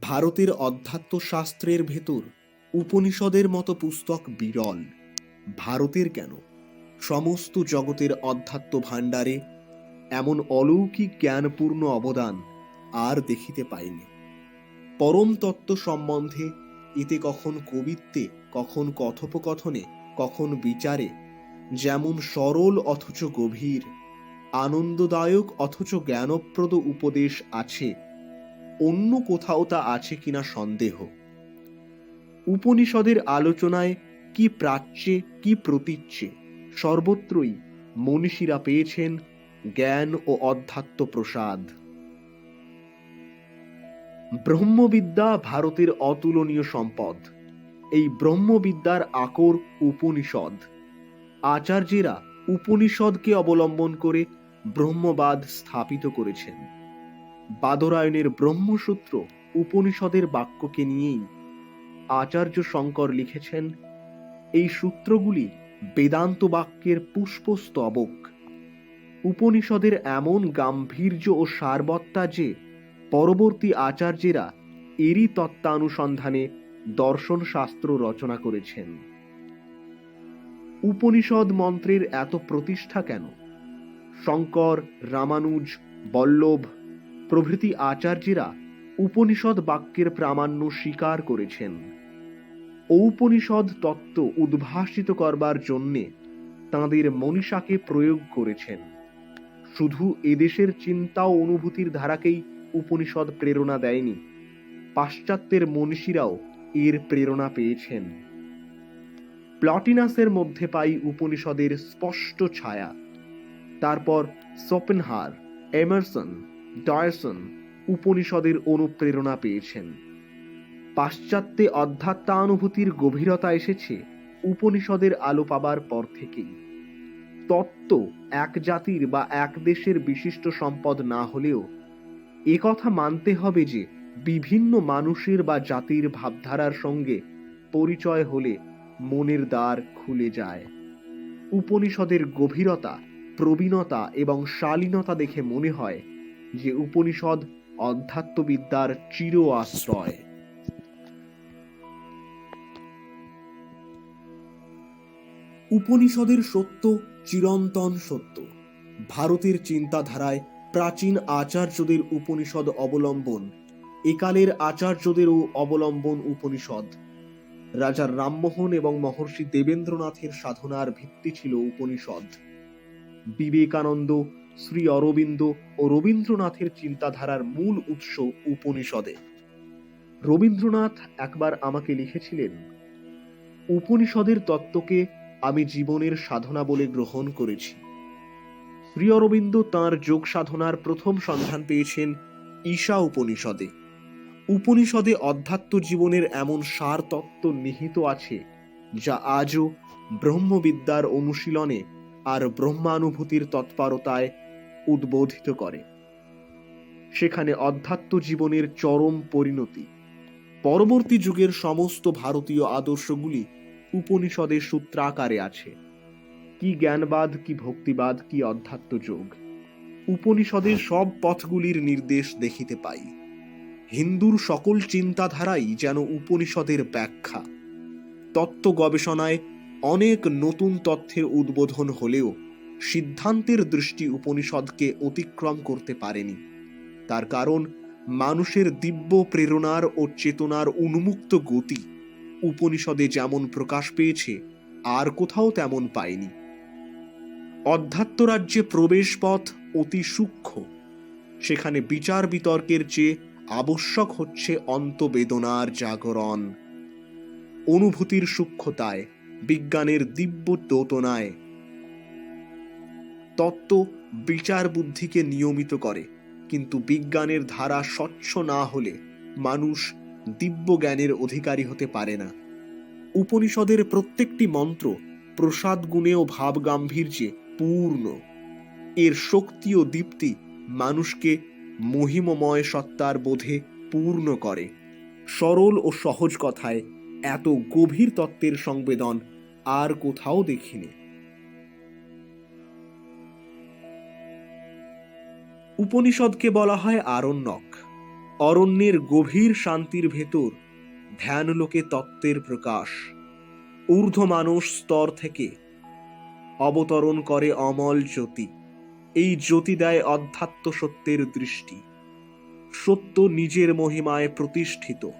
ভারতের অধ্যাত্ম শাস্ত্রের ভেতর উপনিষদের মতো পুস্তক বিরল। ভারতের কেন? সমস্ত জগতের অধ্যাত্ম ভাণ্ডারে এমন অলৌকিক জ্ঞানপূর্ণ অবদান আর দেখিতে পাইনি। পরম তত্ত্ব সম্বন্ধে এতে কখন কবিত্বে, কখন কথোপকথনে, কখন বিচারে, যেমন সরল অথচ গভীর, আনন্দদায়ক অথচ জ্ঞানপ্রদ উপদেশ আছে অন্য কোথাও তা আছে কিনা সন্দেহ। উপনিষদের আলোচনায় কি প্রাচ্যে, কি প্রতীচ্যে, সর্বত্রই মনীষীরা পেয়েছেন জ্ঞান ও অধ্যাত্ম প্রসাদ। ব্রহ্মবিদ্যা ভারতের অতুলনীয় সম্পদ। এই ব্রহ্মবিদ্যার আকর উপনিষদ। আচার্যেরা উপনিষদকে অবলম্বন করে ব্রহ্মবাদ স্থাপিত করেছেন। বাদরায়ণের ব্রহ্মসূত্র উপনিষদের বাক্যকে নিয়েই আচার্য শঙ্কর লিখেছেন, এই সূত্রগুলি বেদান্ত বাক্যের পুষ্পস্তবক। উপনিষদের এমন গাম্ভীর্য ও সারবত্তা যে পরবর্তী আচার্যেরা এরই তত্ত্বানুসন্ধানে দর্শন শাস্ত্র রচনা করেছেন। উপনিষদ মন্ত্রের এত প্রতিষ্ঠা কেন? শঙ্কর, রামানুজ, বল্লভ প্রভৃতি আচার্যেরা উপনিষদ বাক্যের প্রামাণ্য স্বীকার করেছেন। ঔপনিষদ তত্ত্ব উদ্ভাসিত করবার জন্যে তাঁদের মনীষাকে প্রয়োগ করেছেন। শুধু এদেশের চিন্তা ও অনুভূতির ধারাকেই উপনিষদ প্রেরণা দেয়নি, পাশ্চাত্যের মনীষীরাও এর প্রেরণা পেয়েছেন। প্লটিনাসের মধ্যে পাই উপনিষদের স্পষ্ট ছায়া। তারপর সোপেনহার, এমারসন ডয়সন উপনিষদের অনুপ্রেরণা পেয়েছেন। পাশ্চাত্যে অধ্যাত্মানুভূতির গভীরতা এসেছে উপনিষদের আলো পাবার পর থেকেই। তত্ত্ব এক জাতির বা এক দেশের বিশিষ্ট সম্পদ না হলেও কথা মানতে হবে যে বিভিন্ন মানুষের বা জাতির ভাবধারার সঙ্গে পরিচয় হলে মনের দ্বার খুলে যায়। উপনিষদের গভীরতা, প্রবীণতা এবং শালীনতা দেখে মনে হয় যে উপনিষদ অধ্যাত্মবিদ্যার চির আশ্রয়। উপনিষদের সত্য চিরন্তন সত্য। ভারতের চিন্তাধারায় প্রাচীন আচার্যদের উপনিষদ অবলম্বন, একালের আচার্যদেরও অবলম্বন উপনিষদ। রাজা রামমোহন এবং মহর্ষি দেবেন্দ্রনাথের সাধনার ভিত্তি ছিল উপনিষদ। বিবেকানন্দ শ্রী অরবিন্দ ও রবীন্দ্রনাথের চিন্তাধারার মূল উৎস উপনিষদে। রবীন্দ্রনাথ একবার আমাকে লিখেছিলেন, উপনিষদের তত্ত্বকে আমি জীবনের সাধনা বলে গ্রহণ করেছি। শ্রী অরবিন্দ তাঁর যোগ সাধনার প্রথম সন্ধান পেয়েছেন ঈশা উপনিষদে। উপনিষদে অধ্যাত্ম জীবনের এমন সার তত্ত্ব নিহিত আছে, যা আজও ব্রহ্মবিদ্যার অনুশীলনে আর ব্রহ্মানুভূতির তৎপরতায় উদ্বোধিত করে। সেখানে অধ্যাত্ম জীবনের চরম পরিণতি। পরবর্তী যুগের সমস্ত ভারতীয় আদর্শগুলি উপনিষদের সূত্রাকারে আছে। কি জ্ঞানবাদ, কি ভক্তিবাদ, কি অধ্যাত্ম যোগ। উপনিষদের সব পথগুলির নির্দেশ দেখিতে পাই। হিন্দুর সকল চিন্তাধারাই যেন উপনিষদের ব্যাখ্যা। তত্ত্ব গবেষণায় অনেক নতুন তথ্যের উদ্বোধন হলেও সিদ্ধান্তের দৃষ্টি উপনিষদকে অতিক্রম করতে পারেনি। তার কারণ, মানুষের দিব্য প্রেরণার ও চেতনার উন্মুক্ত গতি উপনিষদে যেমন প্রকাশ পেয়েছে, আর কোথাও তেমন পায়নি। অধ্যাত্ম রাজ্যে প্রবেশ পথ অতি সূক্ষ্ম। সেখানে বিচার বিতর্কের চেয়ে আবশ্যক হচ্ছে অন্তবেদনার জাগরণ। অনুভূতির সূক্ষ্মতায়, বিজ্ঞানের দিব্য দোতনায় তত্ত্ব বিচার বুদ্ধিকে নিয়মিত করে, কিন্তু বিজ্ঞানের ধারা স্বচ্ছ না হলে মানুষ দিব্য জ্ঞানের অধিকারী হতে পারে না। উপনিষদের প্রত্যেকটি মন্ত্র প্রসাদ গুণে ও ভাব গাম্ভীর্যে পূর্ণ। এর শক্তি ও দীপ্তি মানুষকে মহিমময় সত্তার বোধে পূর্ণ করে। সরল ও সহজ কথায় এত গভীর তত্ত্বের সংবেদন আর কোথাও দেখিনি। উপনিষদকে বলা হয় আরণ্যক। অরণ্যের গভীর শান্তির ভেতর ধ্যানলোকে তত্ত্বের প্রকাশ। ঊর্ধ্ব মানুষ স্তর থেকে অবতরণ করে অমল জ্যোতি। এই জ্যোতি দেয় অধ্যাত্ম সত্যের দৃষ্টি। সত্য নিজের মহিমায় প্রতিষ্ঠিত।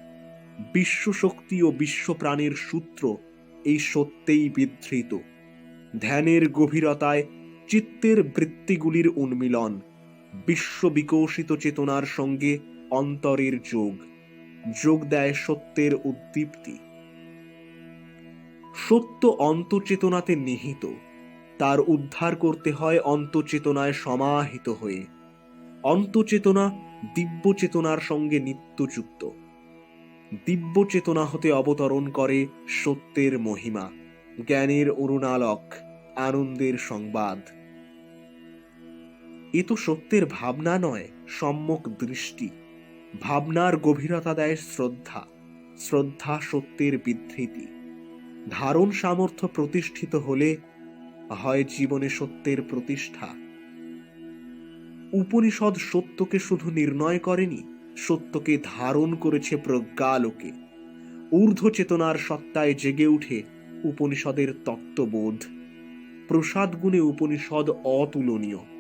বিশ্বশক্তি ও বিশ্বপ্রাণের সূত্র এই সত্যেই বিধৃত। ধ্যানের গভীরতায় চিত্তের বৃত্তিগুলির উন্মিলন। বিশ্ব বিকশিত চেতনার সঙ্গে অন্তরের যোগ যোগ দেয় সত্যের উদ্দীপ্তি। সত্য অন্তচেতনাতে নিহিত, তার উদ্ধার করতে হয় অন্তচেতনায় সমাহিত হয়ে। অন্তচেতনা দিব্য চেতনার সঙ্গে নিত্যযুক্ত। দিব্য চেতনা হতে অবতরণ করে সত্যের মহিমা, জ্ঞানের অরুণালক, আনন্দের সংবাদ। এ তো সত্যের ভাবনা নয়, সম্যক দৃষ্টি। ভাবনার গভীরতা দেয় শ্রদ্ধা শ্রদ্ধা সত্যের বিধৃতি। ধারণ সামর্থ্য প্রতিষ্ঠিত হলে হয় জীবনে সত্যের প্রতিষ্ঠা। উপনিষদ সত্যকে শুধু নির্ণয় করেনি, সত্যকে ধারণ করেছে প্রজ্ঞালোকে। ঊর্ধ্ব চেতনার সত্তায় জেগে উঠে উপনিষদের তত্ত্ববোধ। প্রসাদ গুণে উপনিষদ অতুলনীয়।